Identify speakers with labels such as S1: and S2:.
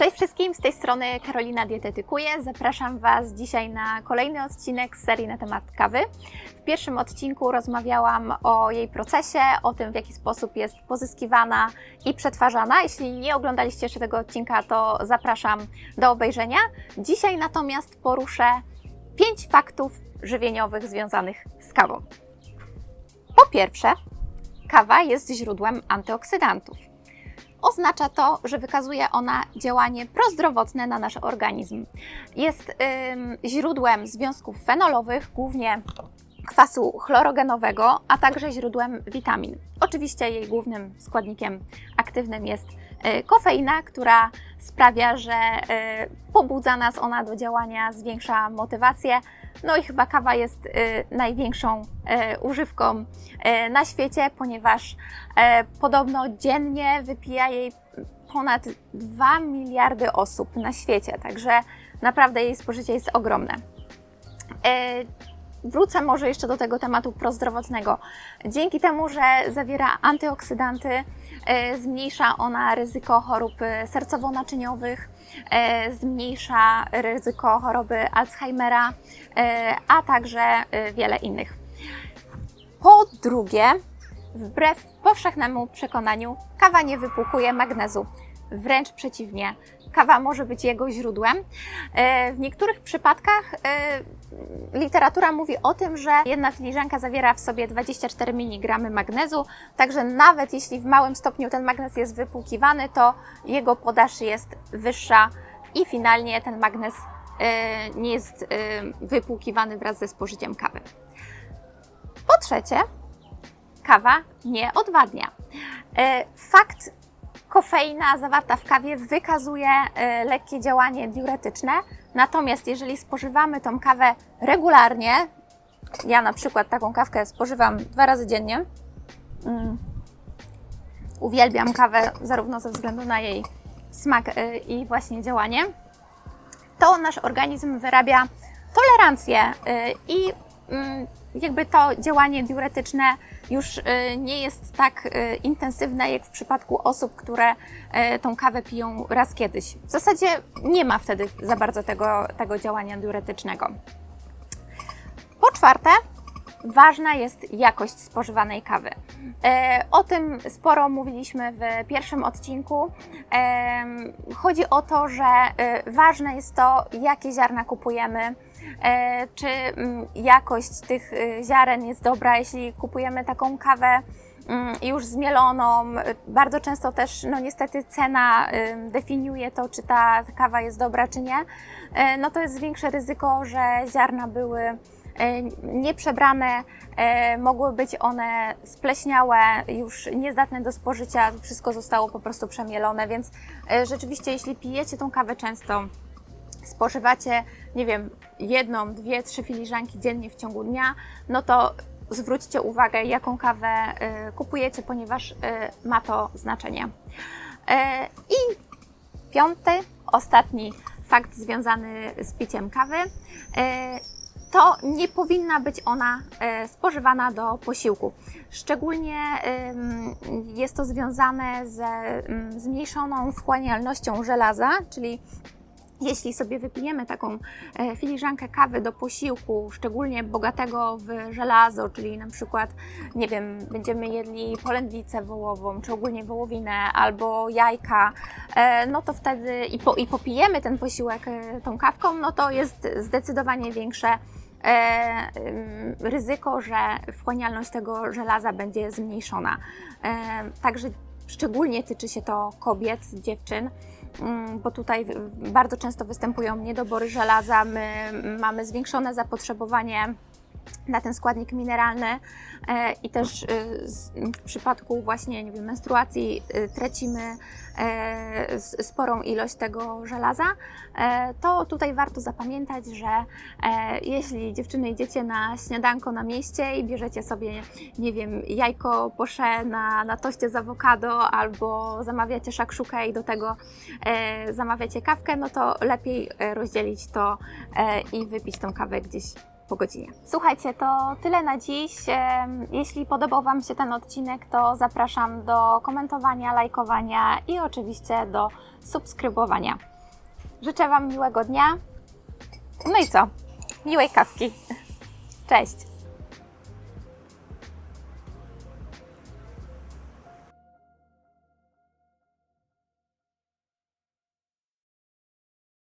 S1: Cześć wszystkim, z tej strony Karolina Dietetykuje. Zapraszam Was dzisiaj na kolejny odcinek z serii na temat kawy. W pierwszym odcinku rozmawiałam o jej procesie, o tym w jaki sposób jest pozyskiwana i przetwarzana. Jeśli nie oglądaliście jeszcze tego odcinka, to zapraszam do obejrzenia. Dzisiaj natomiast poruszę 5 faktów żywieniowych związanych z kawą. Po pierwsze, kawa jest źródłem antyoksydantów. Oznacza to, że wykazuje ona działanie prozdrowotne na nasz organizm. Jest źródłem związków fenolowych, głównie kwasu chlorogenowego, a także źródłem witamin. Oczywiście jej głównym składnikiem aktywnym jest kofeina, która sprawia, że y, pobudza nas ona do działania, zwiększa motywację. No i chyba kawa jest y, największą używką na świecie, ponieważ podobno dziennie wypija jej ponad 2 miliardy osób na świecie, także naprawdę jej spożycie jest ogromne. Wrócę może jeszcze do tego tematu prozdrowotnego. Dzięki temu, że zawiera antyoksydanty, e, zmniejsza ona ryzyko chorób e, sercowo-naczyniowych, e, zmniejsza ryzyko choroby Alzheimera, a także wiele innych. Po drugie, wbrew powszechnemu przekonaniu, kawa nie wypłukuje magnezu. Wręcz przeciwnie, kawa może być jego źródłem. E, W niektórych przypadkach e, literatura mówi o tym, że jedna filiżanka zawiera w sobie 24 mg magnezu, także nawet jeśli w małym stopniu ten magnez jest wypłukiwany, to jego podaż jest wyższa i finalnie ten magnez e, nie jest wypłukiwany wraz ze spożyciem kawy. Po trzecie, kawa nie odwadnia. Fakt kofeina zawarta w kawie wykazuje e, lekkie działanie diuretyczne, natomiast jeżeli spożywamy tą kawę regularnie, ja na przykład taką kawkę spożywam dwa razy dziennie, mm, uwielbiam kawę zarówno ze względu na jej smak e, i właśnie działanie, to nasz organizm wyrabia tolerancję e, i jakby to działanie diuretyczne już y, nie jest tak y, intensywne jak w przypadku osób, które y, tą kawę piją raz kiedyś. W zasadzie nie ma wtedy za bardzo tego, tego działania diuretycznego. Po czwarte, ważna jest jakość spożywanej kawy. E, O tym sporo mówiliśmy w pierwszym odcinku. Em, Chodzi o to, że e, ważne jest to, jakie ziarna kupujemy, e, czy mm, jakość tych e, ziaren jest dobra, jeśli kupujemy taką kawę mm, już zmieloną. Bardzo często też, no niestety, cena definiuje to, czy ta kawa jest dobra, czy nie. E, No to jest większe ryzyko, że ziarna były e, nieprzebrane, e, mogły być one spleśniałe, już niezdatne do spożycia, wszystko zostało po prostu przemielone, więc e, rzeczywiście, jeśli pijecie tą kawę często, spożywacie, nie wiem, jedną, dwie, trzy filiżanki dziennie w ciągu dnia, no to zwróćcie uwagę, jaką kawę e, kupujecie, ponieważ e, ma to znaczenie. E, I piąty, ostatni fakt związany z piciem kawy. To nie powinna być ona e, spożywana do posiłku. Szczególnie jest to związane ze zmniejszoną wchłanialnością żelaza, czyli jeśli sobie wypijemy taką e, filiżankę kawy do posiłku, szczególnie bogatego w żelazo, czyli na przykład, nie wiem, będziemy jedli polędwicę wołową, czy ogólnie wołowinę, albo jajka, e, no to wtedy i, po, i popijemy ten posiłek tą kawką, no to jest zdecydowanie większe ryzyko, że wchłanialność tego żelaza będzie zmniejszona. E, Także szczególnie tyczy się to kobiet, dziewczyn, mm, bo tutaj bardzo często występują niedobory żelaza, my mamy zwiększone zapotrzebowanie na ten składnik mineralny e, i też e, w przypadku właśnie nie wiem, menstruacji e, tracimy sporą ilość tego żelaza, to tutaj warto zapamiętać, że jeśli dziewczyny idziecie na śniadanko na mieście i bierzecie sobie, nie wiem, jajko posze na, na toście z awokado albo zamawiacie szakszukę i do tego zamawiacie kawkę, no to lepiej rozdzielić to i wypić tą kawę gdzieś po godzinie. Słuchajcie, to tyle na dziś. Jeśli podobał Wam się ten odcinek, to zapraszam do komentowania, lajkowania i oczywiście do subskrybowania. Życzę Wam miłego dnia. No i co? Miłej kawki. Cześć!